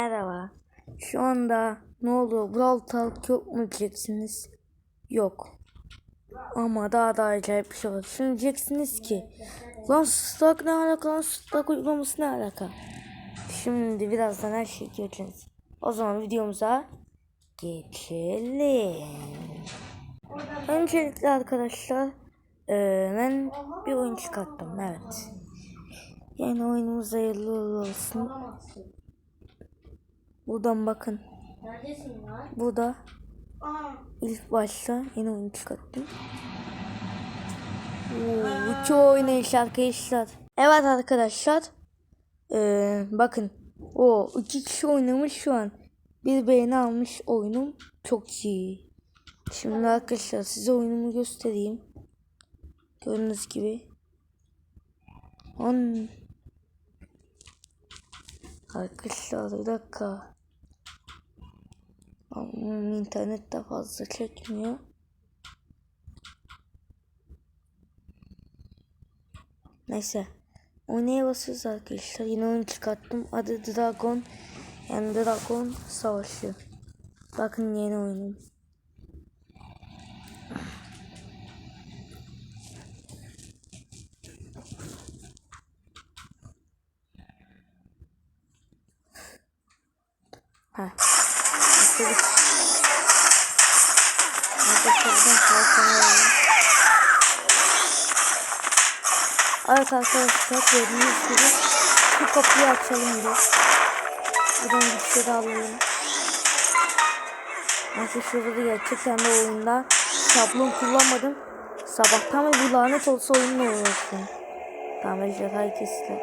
Merhaba. Şu anda ne oluyor? Brawl Talk yok mu diyeceksiniz? Yok. Ama daha da acayip bir şey var. Şimdi diyeceksiniz ki lan Stark ne alaka lan Stark uygulaması ne alaka? Şimdi birazdan her şeyi göreceğiz. O zaman videomuza geçelim. Öncelikle arkadaşlar eee, ben bir oyun çıkarttım. Evet. Yani oyunumuz hayırlı olsun. Buradan bakın. Neredesin lan? Burada Aa, ilk başta yeni oyun çıkarttım. Oo, iki oynayış arkadaşlar. Evet arkadaşlar. Ee, bakın. O iki kişi oynamış şu an. Bir beğeni almış oyunum. Çok iyi. Şimdi arkadaşlar size oyunumu göstereyim. Gördüğünüz gibi. On. Arkadaşlar bir dakika. Ama internet de fazla çekmiyor. Neyse. Oynaya basıyoruz arkadaşlar. Yine oyun çıkarttım. Adı Dragon. Yani Dragon Savaşı. Bakın yeni oyunum. Ha. Başladık. Arkadaşlardan kalkanı alalım. Evet arkadaşlar gördüğünüz gibi şu kapıyı açalım bir. Buradan güçleri alalım. Arkadaşlar burada gerçekten de oyunda şablon kullanmadım. Sabahtan ve bu lanet olsa oyunla. Tamam ejderhayı kestiler.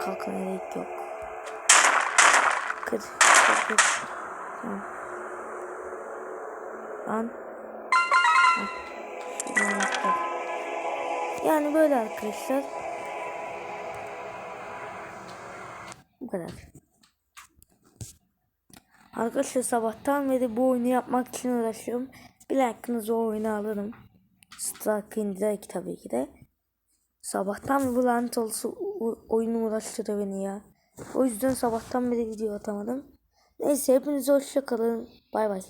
Kalkana gerek yok. Kır. Kır kır. Tamam. Lan. Yani böyle arkadaşlar. Bu kadar. Arkadaşlar sabahtan beri bu oyunu yapmak için uğraşıyorum. Bir like'ınızı o oyunu alırım. Stark indirek tabii ki de. Sabahtan bu lanet olsun o- oyunu uğraştırdı beni ya. O yüzden sabahtan beri video atamadım. Neyse hepinize hoşça kalın. Bay bay.